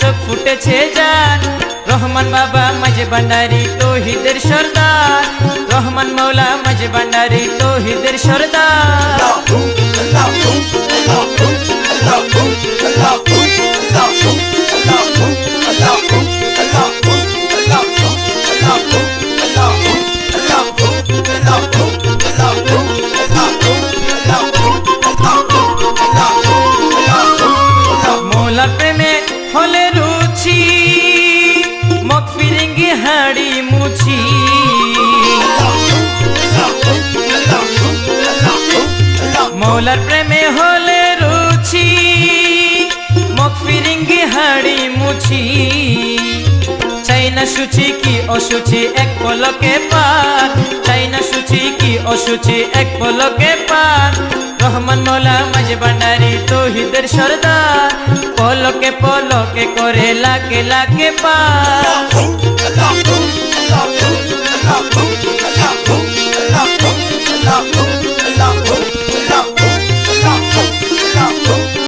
চোখ ফুটেছে যান রহমান বাবা, মাঝে ভান্ডারি, তোহিদের সর্দার। রহমান মৌলা, মাঝে ভান্ডারি, তোহিদের সর্দার। রুচি মগ ফিরিঙ্গি হাড়ি মুছি। মৌলার প্রেমে হলে রুচি মগ ফিরিঙ্গি হাড়ি মুছি। চাই না সুচি কি অসুচি, এক পলকে পার। চাই না সুচি কি অসুচি, এক পলকে পার। রহমান মৌলা মাঝে ভান্ডারি, তৌহিদের সর্দার। পলকে পলকে করে লাকে লাকে পার।